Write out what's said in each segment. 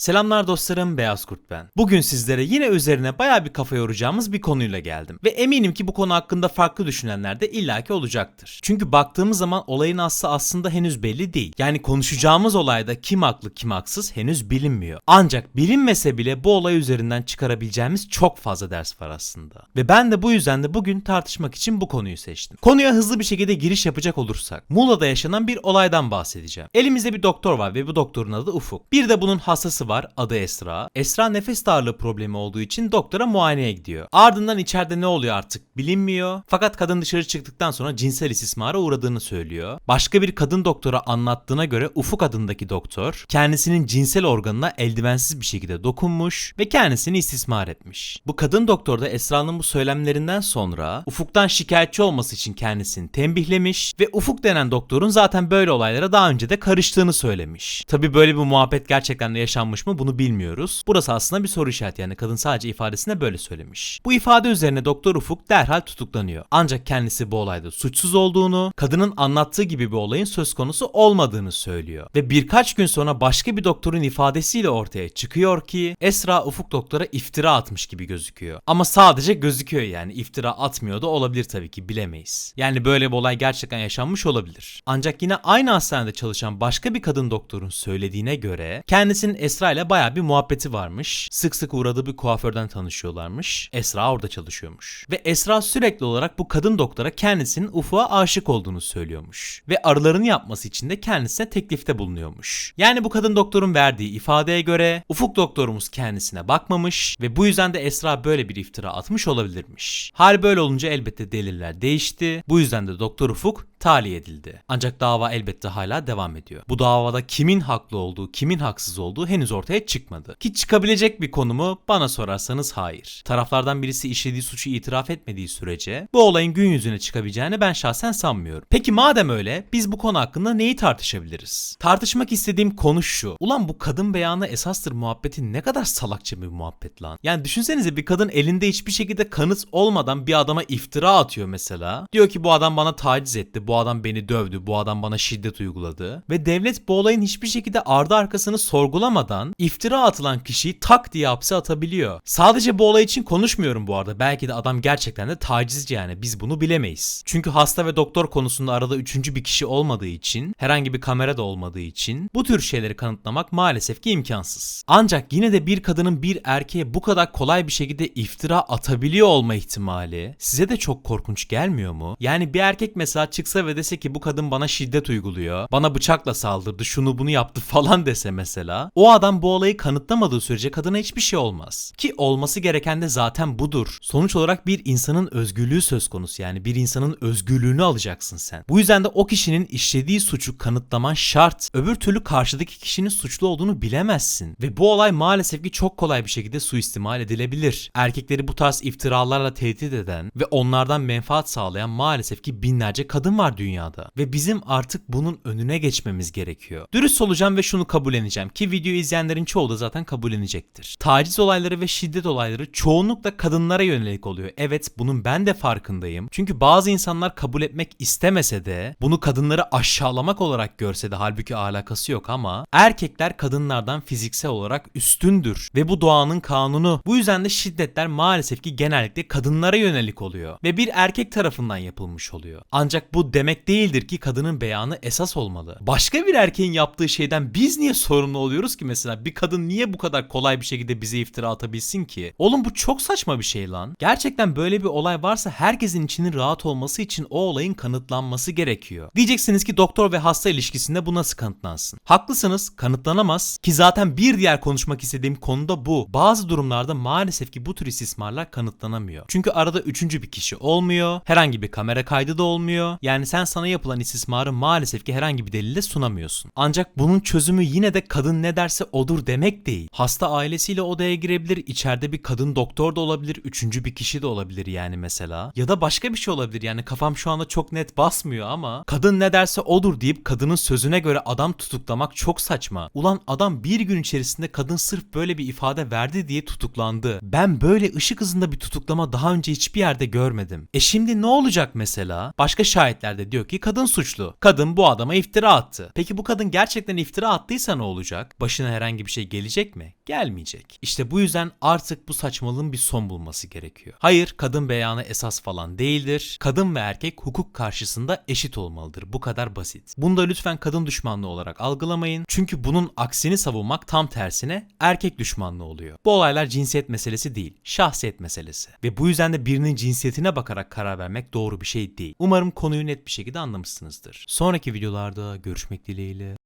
Selamlar dostlarım Beyaz Kurt ben. Bugün sizlere yine üzerine baya bir kafa yoracağımız bir konuyla geldim. Ve eminim ki bu konu hakkında farklı düşünenler de illaki olacaktır. Çünkü baktığımız zaman olayın aslı aslında henüz belli değil. Yani konuşacağımız olayda kim haklı kim haksız henüz bilinmiyor. Ancak bilinmese bile bu olay üzerinden çıkarabileceğimiz çok fazla ders var aslında. Ve ben de bu yüzden de bugün tartışmak için bu konuyu seçtim. Konuya hızlı bir şekilde giriş yapacak olursak Muğla'da yaşanan bir olaydan bahsedeceğim. Elimizde bir doktor var ve bu doktorun adı Ufuk. Bir de bunun hastası var adı Esra. Esra nefes darlığı problemi olduğu için doktora muayeneye gidiyor. Ardından içeride ne oluyor artık bilinmiyor. Fakat kadın dışarı çıktıktan sonra cinsel istismara uğradığını söylüyor. Başka bir kadın doktora anlattığına göre Ufuk adındaki doktor kendisinin cinsel organına eldivensiz bir şekilde dokunmuş ve kendisini istismar etmiş. Bu kadın doktor da Esra'nın bu söylemlerinden sonra Ufuk'tan şikayetçi olması için kendisini tembihlemiş ve Ufuk denen doktorun zaten böyle olaylara daha önce de karıştığını söylemiş. Tabi böyle bir muhabbet gerçekten de yaşanmış mı bunu bilmiyoruz. Burası aslında bir soru işareti yani kadın sadece ifadesinde böyle söylemiş. Bu ifade üzerine Doktor Ufuk derhal tutuklanıyor. Ancak kendisi bu olayda suçsuz olduğunu, kadının anlattığı gibi bir olayın söz konusu olmadığını söylüyor. Ve birkaç gün sonra başka bir doktorun ifadesiyle ortaya çıkıyor ki Esra Ufuk doktora iftira atmış gibi gözüküyor. Ama sadece gözüküyor yani iftira atmıyor da olabilir tabii ki bilemeyiz. Yani böyle bir olay gerçekten yaşanmış olabilir. Ancak yine aynı hastanede çalışan başka bir kadın doktorun söylediğine göre kendisinin Esra ile baya bir muhabbeti varmış. Sık sık uğradığı bir kuaförden tanışıyorlarmış. Esra orada çalışıyormuş. Ve Esra sürekli olarak bu kadın doktora kendisinin Ufuk'a aşık olduğunu söylüyormuş. Ve arılarını yapması için de kendisine teklifte bulunuyormuş. Yani bu kadın doktorun verdiği ifadeye göre Ufuk doktorumuz kendisine bakmamış ve bu yüzden de Esra böyle bir iftira atmış olabilirmiş. Hal böyle olunca elbette deliller değişti. Bu yüzden de Doktor Ufuk tahliye edildi. Ancak dava elbette hala devam ediyor. Bu davada kimin haklı olduğu, kimin haksız olduğu henüz ortaya çıkmadı. Ki çıkabilecek bir konu mu? Bana sorarsanız hayır. Taraflardan birisi işlediği suçu itiraf etmediği sürece bu olayın gün yüzüne çıkabileceğini ben şahsen sanmıyorum. Peki madem öyle biz bu konu hakkında neyi tartışabiliriz? Tartışmak istediğim konu şu. Ulan bu kadın beyanı esastır muhabbeti ne kadar salakça bir muhabbet lan. Yani düşünsenize bir kadın elinde hiçbir şekilde kanıt olmadan bir adama iftira atıyor mesela. Diyor ki bu adam bana taciz etti, bu adam beni dövdü, bu adam bana şiddet uyguladı. Ve devlet bu olayın hiçbir şekilde ardı arkasını sorgulamadan iftira atılan kişiyi tak diye hapse atabiliyor. Sadece bu olay için konuşmuyorum bu arada. Belki de adam gerçekten de tacizci yani biz bunu bilemeyiz. Çünkü hasta ve doktor konusunda arada üçüncü bir kişi olmadığı için, herhangi bir kamera da olmadığı için bu tür şeyleri kanıtlamak maalesef ki imkansız. Ancak yine de bir kadının bir erkeğe bu kadar kolay bir şekilde iftira atabiliyor olma ihtimali size de çok korkunç gelmiyor mu? Yani bir erkek mesela çıksa ve dese ki bu kadın bana şiddet uyguluyor, bana bıçakla saldırdı, şunu bunu yaptı falan dese mesela, o adam bu olayı kanıtlamadığı sürece kadına hiçbir şey olmaz. Ki olması gereken de zaten budur. Sonuç olarak bir insanın özgürlüğü söz konusu yani bir insanın özgürlüğünü alacaksın sen. Bu yüzden de o kişinin işlediği suçu kanıtlaman şart. Öbür türlü karşıdaki kişinin suçlu olduğunu bilemezsin. Ve bu olay maalesef ki çok kolay bir şekilde suistimal edilebilir. Erkekleri bu tarz iftiralarla tehdit eden ve onlardan menfaat sağlayan maalesef ki binlerce kadın var dünyada. Ve bizim artık bunun önüne geçmemiz gerekiyor. Dürüst olacağım ve şunu kabulleneceğim ki video izleyenlerin çoğu da zaten kabullenecektir. Taciz olayları ve şiddet olayları çoğunlukla kadınlara yönelik oluyor. Evet bunun ben de farkındayım. Çünkü bazı insanlar kabul etmek istemese de bunu kadınları aşağılamak olarak görse de halbuki alakası yok ama erkekler kadınlardan fiziksel olarak üstündür ve bu doğanın kanunu. Bu yüzden de şiddetler maalesef ki genellikle kadınlara yönelik oluyor ve bir erkek tarafından yapılmış oluyor. Ancak bu demek değildir ki kadının beyanı esas olmalı. Başka bir erkeğin yaptığı şeyden biz niye sorumlu oluyoruz ki mesela bir kadın niye bu kadar kolay bir şekilde bize iftira atabilsin ki? Oğlum bu çok saçma bir şey lan. Gerçekten böyle bir olay varsa herkesin içinin rahat olması için o olayın kanıtlanması gerekiyor. Diyeceksiniz ki doktor ve hasta ilişkisinde bu nasıl kanıtlansın? Haklısınız kanıtlanamaz ki zaten bir diğer konuşmak istediğim konu da bu. Bazı durumlarda maalesef ki bu tür istismarlar kanıtlanamıyor. Çünkü arada üçüncü bir kişi olmuyor. Herhangi bir kamera kaydı da olmuyor. Yani sen sana yapılan istismarı maalesef ki herhangi bir delille sunamıyorsun. Ancak bunun çözümü yine de kadın ne derse odur demek değil. Hasta ailesiyle odaya girebilir, içeride bir kadın doktor da olabilir, üçüncü bir kişi de olabilir yani mesela. Ya da başka bir şey olabilir yani kafam şu anda çok net basmıyor ama kadın ne derse odur deyip kadının sözüne göre adam tutuklamak çok saçma. Ulan adam bir gün içerisinde kadın sırf böyle bir ifade verdi diye tutuklandı. Ben böyle ışık hızında bir tutuklama daha önce hiçbir yerde görmedim. E şimdi ne olacak mesela? Başka şahitler de diyor ki kadın suçlu. Kadın bu adama iftira attı. Peki bu kadın gerçekten iftira attıysa ne olacak? Başına herhangi bir şey gelecek mi? Gelmeyecek. İşte bu yüzden artık bu saçmalığın bir son bulması gerekiyor. Hayır, kadın beyanı esas falan değildir. Kadın ve erkek hukuk karşısında eşit olmalıdır. Bu kadar basit. Bunu da lütfen kadın düşmanlığı olarak algılamayın. Çünkü bunun aksini savunmak tam tersine erkek düşmanlığı oluyor. Bu olaylar cinsiyet meselesi değil, şahsiyet meselesi. Ve bu yüzden de birinin cinsiyetine bakarak karar vermek doğru bir şey değil. Umarım konuyu net bir şekilde anlamışsınızdır. Sonraki videolarda görüşmek dileğiyle.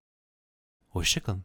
Hoşçakalın.